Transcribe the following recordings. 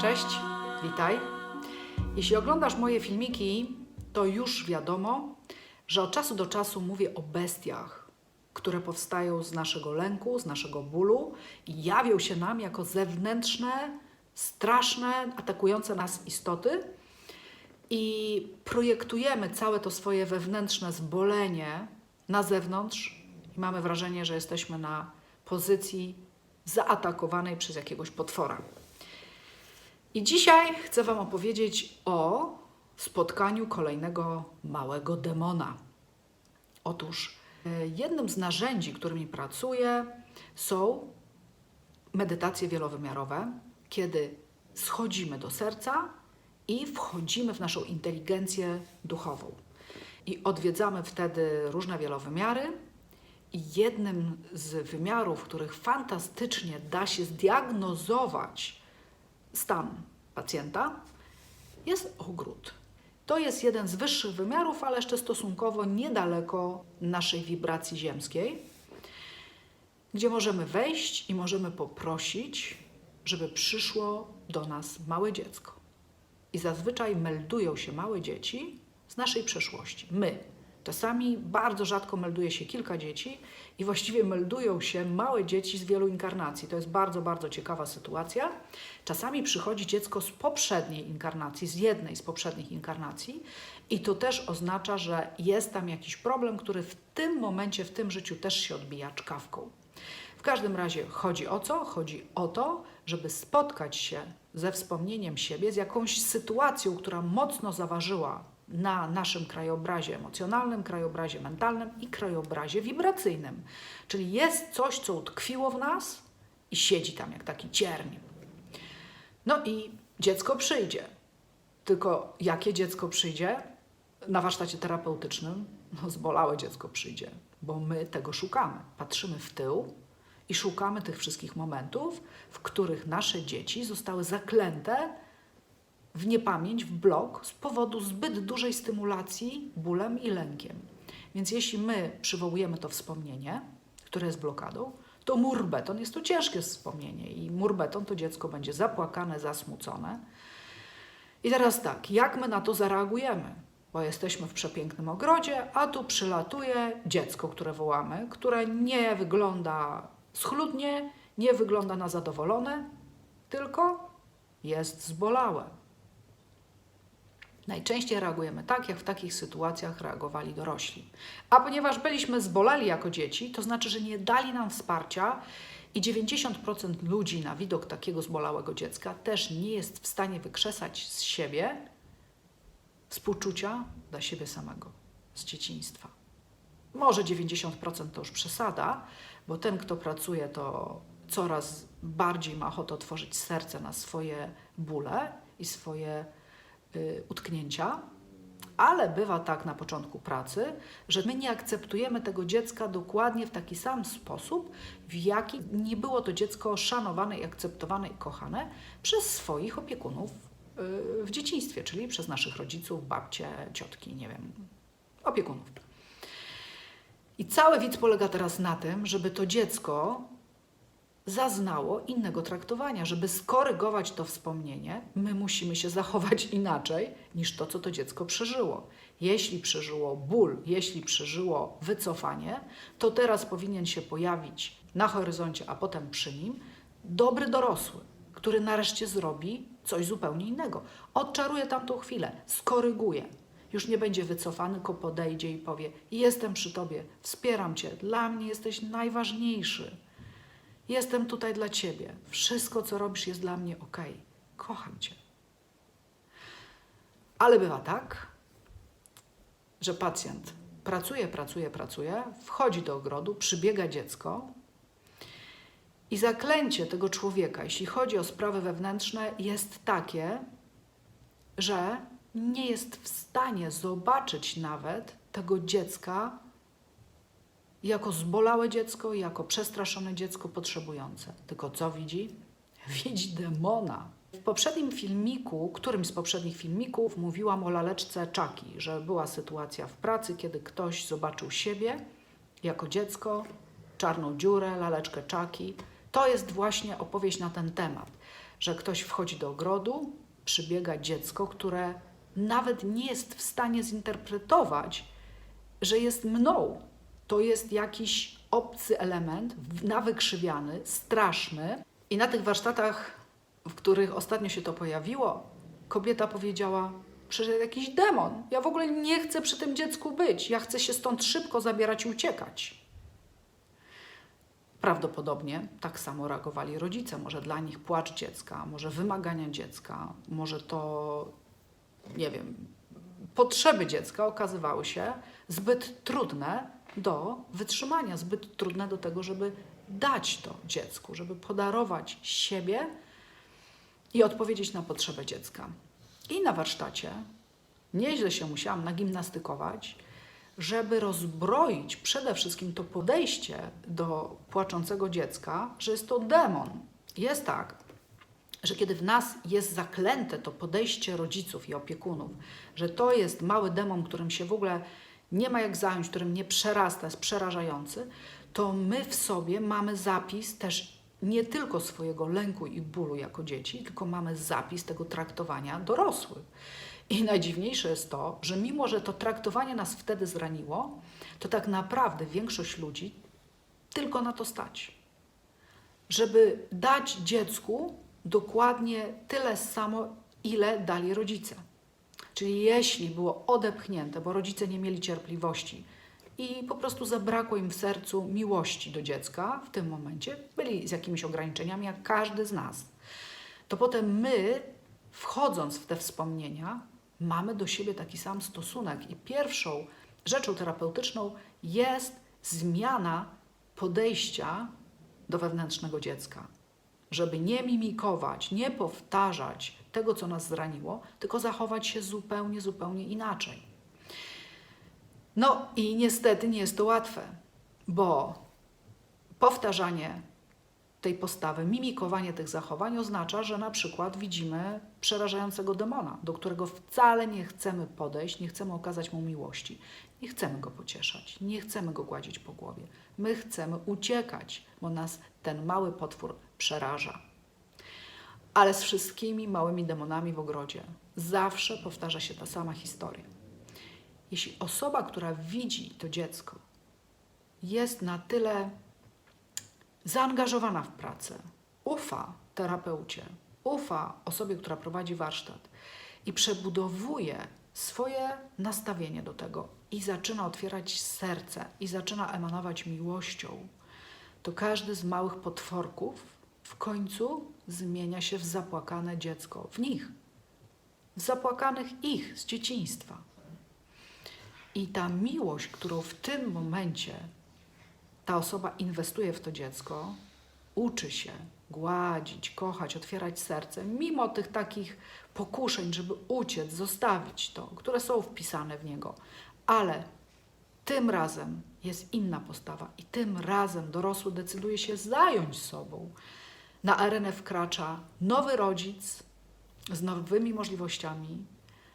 Cześć, witaj. Jeśli oglądasz moje filmiki, to już wiadomo, że od czasu do czasu mówię o bestiach, które powstają z naszego lęku, z naszego bólu i jawią się nam jako zewnętrzne, straszne, atakujące nas istoty. I projektujemy całe to swoje wewnętrzne zbolenie na zewnątrz i mamy wrażenie, że jesteśmy na pozycji zaatakowanej przez jakiegoś potwora. I dzisiaj chcę Wam opowiedzieć o spotkaniu kolejnego małego demona. Otóż e, jednym z narzędzi, którymi pracuję, są medytacje wielowymiarowe, kiedy schodzimy do serca i wchodzimy w naszą inteligencję duchową. I odwiedzamy wtedy różne wielowymiary. I jednym z wymiarów, których fantastycznie da się zdiagnozować stan pacjenta, jest ogród. To jest jeden z wyższych wymiarów, ale jeszcze stosunkowo niedaleko naszej wibracji ziemskiej, gdzie możemy wejść i możemy poprosić, żeby przyszło do nas małe dziecko. I zazwyczaj meldują się małe dzieci z naszej przeszłości. My. Czasami bardzo rzadko melduje się kilka dzieci i właściwie meldują się małe dzieci z wielu inkarnacji. To jest bardzo, bardzo ciekawa sytuacja. Czasami przychodzi dziecko z poprzedniej inkarnacji, z jednej z poprzednich inkarnacji i to też oznacza, że jest tam jakiś problem, który w tym momencie, w tym życiu też się odbija czkawką. W każdym razie chodzi o co? Chodzi o to, żeby spotkać się ze wspomnieniem siebie, z jakąś sytuacją, która mocno zaważyła na naszym krajobrazie emocjonalnym, krajobrazie mentalnym i krajobrazie wibracyjnym. Czyli jest coś, co utkwiło w nas i siedzi tam jak taki cierń. No i dziecko przyjdzie. Tylko jakie dziecko przyjdzie? Na warsztacie terapeutycznym no, zbolałe dziecko przyjdzie, bo my tego szukamy. Patrzymy w tył i szukamy tych wszystkich momentów, w których nasze dzieci zostały zaklęte w niepamięć, w blok z powodu zbyt dużej stymulacji bólem i lękiem. Więc jeśli my przywołujemy to wspomnienie, które jest blokadą, to mur beton jest to ciężkie wspomnienie i mur beton to dziecko będzie zapłakane, zasmucone. I teraz tak, jak my na to zareagujemy? Bo jesteśmy w przepięknym ogrodzie, a tu przylatuje dziecko, które wołamy, które nie wygląda schludnie, nie wygląda na zadowolone, tylko jest zbolałe. Najczęściej reagujemy tak, jak w takich sytuacjach reagowali dorośli. A ponieważ byliśmy zboleli jako dzieci, to znaczy, że nie dali nam wsparcia i 90% ludzi na widok takiego zbolałego dziecka też nie jest w stanie wykrzesać z siebie współczucia dla siebie samego, z dzieciństwa. Może 90% to już przesada, bo ten, kto pracuje, to coraz bardziej ma ochotę otworzyć serce na swoje bóle i swoje utknięcia, ale bywa tak na początku pracy, że my nie akceptujemy tego dziecka dokładnie w taki sam sposób, w jaki nie było to dziecko szanowane i akceptowane i kochane przez swoich opiekunów y, w dzieciństwie, czyli przez naszych rodziców, babcie, ciotki, nie wiem, opiekunów. I cały widz polega teraz na tym, żeby to dziecko zaznało innego traktowania. Żeby skorygować to wspomnienie, my musimy się zachować inaczej niż to, co to dziecko przeżyło. Jeśli przeżyło ból, jeśli przeżyło wycofanie, to teraz powinien się pojawić na horyzoncie, a potem przy nim dobry dorosły, który nareszcie zrobi coś zupełnie innego. Odczaruje tamtą chwilę, skoryguje. Już nie będzie wycofany, tylko podejdzie i powie: Jestem przy tobie, wspieram cię, dla mnie jesteś najważniejszy. Jestem tutaj dla ciebie. Wszystko, co robisz, jest dla mnie ok. Kocham cię. Ale bywa tak, że pacjent pracuje, pracuje, pracuje, wchodzi do ogrodu, przybiega dziecko i zaklęcie tego człowieka, jeśli chodzi o sprawy wewnętrzne, jest takie, że nie jest w stanie zobaczyć nawet tego dziecka jako zbolałe dziecko, jako przestraszone dziecko potrzebujące. Tylko co widzi? Widzi demona. W poprzednim filmiku, którymś z poprzednich filmików, mówiłam o laleczce Czaki, że była sytuacja w pracy, kiedy ktoś zobaczył siebie jako dziecko, czarną dziurę, laleczkę Czaki. To jest właśnie opowieść na ten temat, że ktoś wchodzi do ogrodu, przybiega dziecko, które nawet nie jest w stanie zinterpretować, że jest mną. To jest jakiś obcy element, nawykrzywiany, straszny. I na tych warsztatach, w których ostatnio się to pojawiło, kobieta powiedziała: Przyszedł jakiś demon. Ja w ogóle nie chcę przy tym dziecku być. Ja chcę się stąd szybko zabierać i uciekać. Prawdopodobnie tak samo reagowali rodzice. Może dla nich płacz dziecka, może wymagania dziecka, może to, nie wiem, potrzeby dziecka okazywały się zbyt trudne do wytrzymania, zbyt trudne do tego, żeby dać to dziecku, żeby podarować siebie i odpowiedzieć na potrzebę dziecka. I na warsztacie nieźle się musiałam nagimnastykować, żeby rozbroić przede wszystkim to podejście do płaczącego dziecka, że jest to demon. Jest tak, że kiedy w nas jest zaklęte to podejście rodziców i opiekunów, że to jest mały demon, którym się w ogóle nie ma jak zająć, którym nie przerasta, jest przerażający, to my w sobie mamy zapis też nie tylko swojego lęku i bólu jako dzieci, tylko mamy zapis tego traktowania dorosłych. I najdziwniejsze jest to, że mimo, że to traktowanie nas wtedy zraniło, to tak naprawdę większość ludzi tylko na to stać. Żeby dać dziecku dokładnie tyle samo, ile dali rodzice. Czyli jeśli było odepchnięte, bo rodzice nie mieli cierpliwości i po prostu zabrakło im w sercu miłości do dziecka w tym momencie, byli z jakimiś ograniczeniami, jak każdy z nas, to potem my, wchodząc w te wspomnienia, mamy do siebie taki sam stosunek. I pierwszą rzeczą terapeutyczną jest zmiana podejścia do wewnętrznego dziecka. Żeby nie mimikować, nie powtarzać tego, co nas zraniło, tylko zachować się zupełnie, zupełnie inaczej. No i niestety nie jest to łatwe, bo powtarzanie tej postawy, mimikowanie tych zachowań oznacza, że na przykład widzimy przerażającego demona, do którego wcale nie chcemy podejść, nie chcemy okazać mu miłości, nie chcemy go pocieszać, nie chcemy go gładzić po głowie. My chcemy uciekać, bo nas ten mały potwór przeraża. Ale z wszystkimi małymi demonami w ogrodzie zawsze powtarza się ta sama historia. Jeśli osoba, która widzi to dziecko, jest na tyle zaangażowana w pracę, ufa terapeucie, ufa osobie, która prowadzi warsztat i przebudowuje swoje nastawienie do tego i zaczyna otwierać serce i zaczyna emanować miłością, to każdy z małych potworków w końcu zmienia się w zapłakane dziecko, w nich, w zapłakanych ich z dzieciństwa. I ta miłość, którą w tym momencie ta osoba inwestuje w to dziecko, uczy się gładzić, kochać, otwierać serce, mimo tych takich pokuszeń, żeby uciec, zostawić to, które są wpisane w niego. Ale tym razem jest inna postawa i tym razem dorosły decyduje się zająć sobą. Na arenę wkracza nowy rodzic z nowymi możliwościami,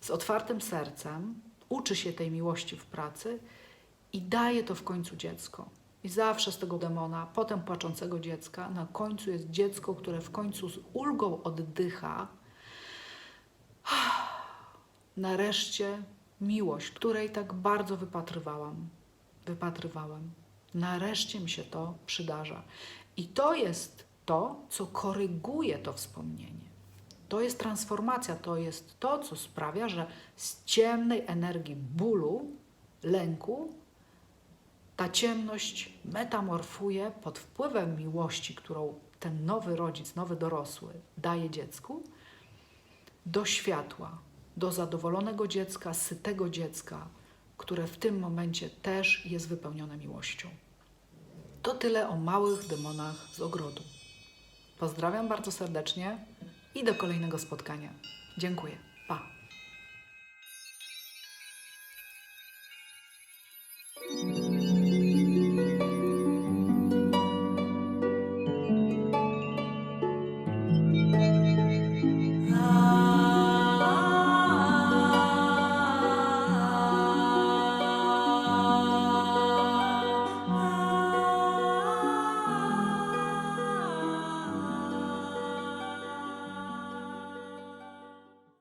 z otwartym sercem, uczy się tej miłości w pracy i daje to w końcu dziecko. I zawsze z tego demona, potem płaczącego dziecka, na końcu jest dziecko, które w końcu z ulgą oddycha. Nareszcie miłość, której tak bardzo wypatrywałam, wypatrywałem. Nareszcie mi się to przydarza. I to jest to, co koryguje to wspomnienie. To jest transformacja, to jest to, co sprawia, że z ciemnej energii bólu, lęku, ta ciemność metamorfuje pod wpływem miłości, którą ten nowy rodzic, nowy dorosły daje dziecku, do światła, do zadowolonego dziecka, sytego dziecka, które w tym momencie też jest wypełnione miłością. To tyle o małych demonach z ogrodu. Pozdrawiam bardzo serdecznie i do kolejnego spotkania. Dziękuję.